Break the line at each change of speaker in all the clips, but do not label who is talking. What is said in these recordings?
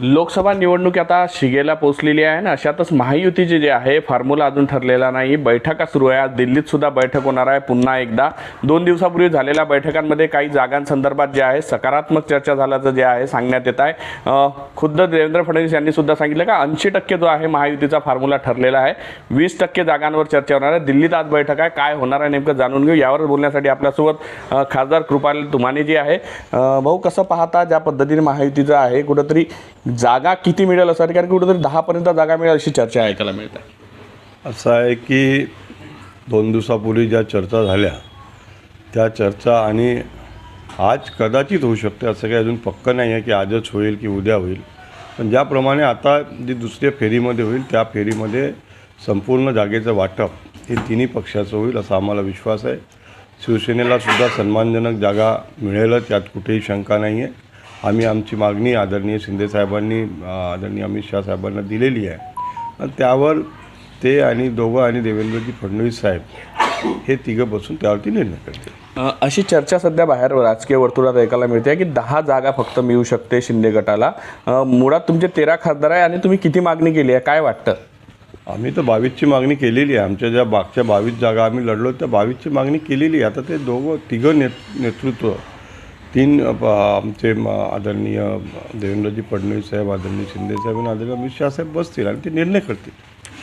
लोकसभा निवडणूक आता शिगेला पोचलेली आहे ना अशातच महायुतीचे जे आहे फॉर्म्युला अजून ठरलेला नाही. बैठका सुरू आहे. आज दिल्लीत सुद्धा बैठक होणार आहे. पुन्हा एकदा दोन दिवसापूर्वी झालेल्या बैठकांमध्ये काही जागांसंदर्भात जे आहे सकारात्मक चर्चा झाल्याचं जे आहे सांगण्यात येत आहे. खुद्द देवेंद्र फडणवीस यांनी सुद्धा सांगितलं का ऐंशी टक्के जो आहे महायुतीचा फॉर्म्युला ठरलेला आहे. वीस टक्के जागांवर चर्चा होणार आहे. दिल्लीत आज बैठक आहे. काय होणार आहे नेमकं जाणून घेऊ. यावर बोलण्यासाठी आपल्यासोबत खासदार कृपाल तुमाने जी आहे. भाऊ कसं पाहता ज्या पद्धतीने महायुतीचं आहे कुठंतरी जागा किती मिळेल असं? कारण की कुठंतरी दहापर्यंत जागा मिळेल अशी चर्चा ऐकायला मिळते.
असं आहे की दोन दिवसापूर्वी ज्या चर्चा झाल्या त्या चर्चा आणि आज कदाचित होऊ शकते असं काही अजून पक्कं नाही आहे की आजच होईल की उद्या होईल. पण ज्याप्रमाणे आता जी दुसऱ्या फेरीमध्ये होईल त्या फेरीमध्ये संपूर्ण जागेचं वाटप हे तिन्ही पक्षाचं होईल असा आम्हाला विश्वास आहे. शिवसेनेला सुद्धा सन्मानजनक जागा मिळेलच यात कुठेही शंका नाही आहे आम्ही आमची मागणी आदरणीय शिंदेसाहेबांनी आदरणीय अमित शहा साहेबांना दिलेली आहे. आणि त्यावर ते आणि दोघं आणि देवेंद्रजी फडणवीस साहेब हे तिघं बसून त्यावरती निर्णय करतील.
अशी चर्चा सध्या बाहेर राजकीय वर्तुळात ऐकायला मिळते की दहा जागा फक्त मिळू शकते शिंदे गटाला. मुळात तुमचे तेरा खासदार आहे आणि तुम्ही किती मागणी केली आहे? काय वाटतं?
आम्ही तर बावीसची मागणी केलेली आहे. आमच्या ज्या मागच्या बावीस जागा आम्ही लढलो त्या बावीसची मागणी केलेली आहे. आता ते दोघं तिघं नेत नेतृत्व तीन आमचे म- आदरणीय देवेंद्रजी फडणवीस साहेब आदरणीय शिंदे साहेब आणि आदरणीय अमित शहा साहेब बसतील आणि ते निर्णय करतील.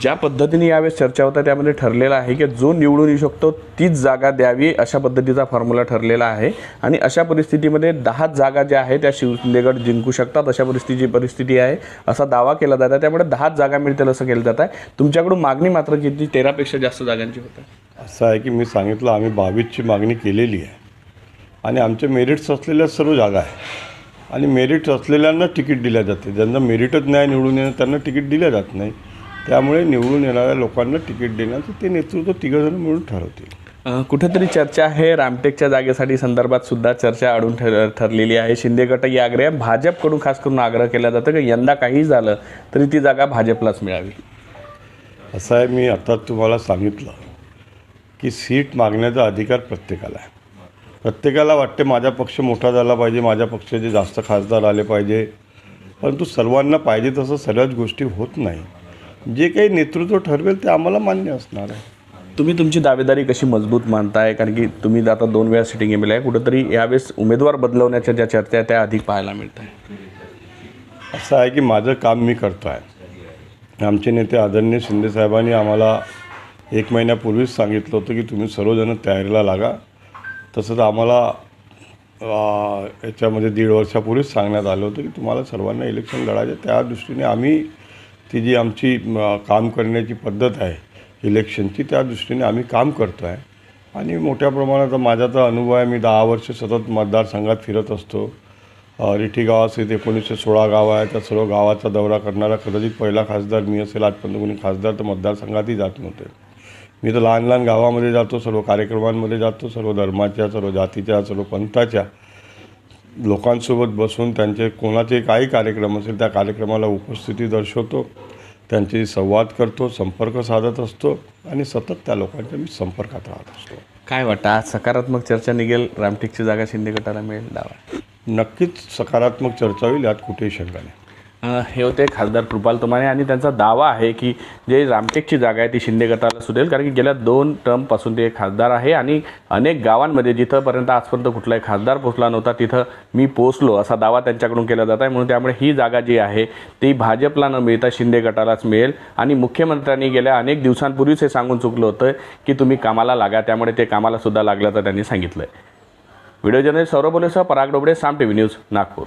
ज्या पद्धतीने यावेळेस चर्चा होता त्यामध्ये ठरलेलं आहे की जो निवडून येऊ शकतो तीच जागा द्यावी अशा पद्धतीचा फॉर्म्युला ठरलेला आहे. आणि अशा परिस्थितीमध्ये दहा जागा ज्या आहेत त्या शिवसेनेगड जिंकू शकतात अशा परिस्थितीची परिस्थिती आहे असा दावा केला जात आहे. त्यामुळे दहाच जागा मिळतील असं केलं जात आहे. तुमच्याकडून मागणी मात्र किती? तेरापेक्षा जास्त जागांची होत
असं आहे की मी सांगितलं आम्ही बावीसची मागणी केलेली आहे. आणि आमच्या मेरिट्स असलेल्या सर्व जागा आहे. आणि मेरिट्स असलेल्यांना तिकीट दिल्या जाते ज्यांना मेरिटच नाही निवडून येणं त्यांना तिकीट दिल्या जात नाही. त्यामुळे निवडून येणाऱ्या लोकांना तिकीट देण्याचं ते नेतृत्व तिघंजण मिळून ठरवतील.
कुठेतरी चर्चा आहे. रामटेकच्या जागेसाठी संदर्भात सुद्धा चर्चा अडून ठर ठरलेली आहे. शिंदे गटही आग्रह आहे. भाजपकडून खास करून आग्रह केला जातो की यंदा काही झालं तरी ती जागा भाजपलाच मिळावी.
असं आहे मी आता तुम्हाला सांगितलं की सीट मागण्याचा अधिकार प्रत्येकाला आहे. प्रत्येकाला वाटते माझा पक्ष मोठा झाला पाहिजे माझ्या पक्षाचे जास्त खासदार आले पाहिजे. परंतु सर्वांना पाहिजे तसं सगळ्याच गोष्टी होत नाही. जे काही नेतृत्व ठरवेल ते आम्हाला मान्य असणार आहे.
तुम्ही तुमची दावेदारी कशी मजबूत मानताय कारण की तुम्ही आता दोन वेळा सिटिंग एम आहे कुठेतरी यावेळेस उमेदवार बदलवण्याच्या ज्या चर्चा आहे त्या अधिक पाहायला मिळत आहे
असं आहे की माझं काम मी करतो आहे आमचे नेते आदरणीय शिंदेसाहेबांनी आम्हाला एक महिन्यापूर्वीच सांगितलं होतं की तुम्ही सर्वजण तयारीला लागा. तसंच आम्हाला याच्यामध्ये दीड वर्षापूर्वीच सांगण्यात आलं होतं की तुम्हाला सर्वांना इलेक्शन लढायचं आहे. त्या दृष्टीने आम्ही ती जी आमची काम करण्याची पद्धत आहे इलेक्शनची त्या दृष्टीने आम्ही काम करतो आहे आणि मोठ्या प्रमाणात माझा तर अनुभव आहे मी दहा वर्ष सतत मतदारसंघात फिरत असतो. रिठी गावासहित एकोणीसशे सोळा गाव आहे त्या सर्व गावाचा दौरा करणारा कदाचित पहिला खासदार मी असेल आजपर्यंत कोणी खासदार तर मतदारसंघातही जात नव्हते. मी तर लहान लहान गावामध्ये जातो सर्व कार्यक्रमांमध्ये जातो सर्व धर्माच्या सर्व जातीच्या सर्व पंथाच्या लोकांसोबत बसून त्यांचे कोणाचे काही कार्यक्रम असेल त्या कार्यक्रमाला उपस्थिती दर्शवतो त्यांच्याशी संवाद करतो संपर्क साधत असतो आणि सतत त्या लोकांच्या मी संपर्कात राहत असतो.
काय वाटतं? आज सकारात्मक चर्चा निघेल रामटेकची जागा शिंदे गटाला मिळेल दावा
नक्कीच सकारात्मक चर्चा होईल यात कुठेही शंका नाही.
हे होते खासदार कृपाल तुमाने आणि त्यांचा दावा आहे की जे रामटेकची जागा आहे ती शिंदे गटाला सुटेल कारण की गेल्या दोन टर्मपासून ते खासदार आहे आणि अनेक गावांमध्ये जिथंपर्यंत आजपर्यंत कुठलाही खासदार पोचला नव्हता तिथं मी पोचलो असा दावा त्यांच्याकडून केला जात आहे. म्हणून त्यामुळे ही जागा जी आहे ती भाजपला न मिळता शिंदे गटालाच मिळेल. आणि मुख्यमंत्र्यांनी गेल्या अनेक दिवसांपूर्वीच हे सांगून चुकलं होतं की तुम्ही कामाला लागा त्यामुळे ते कामाला सुद्धा लागल्याचं त्यांनी सांगितलं आहे video journalist Saurabh बोलेसह Parag Dobde Saam T V news Nagpur.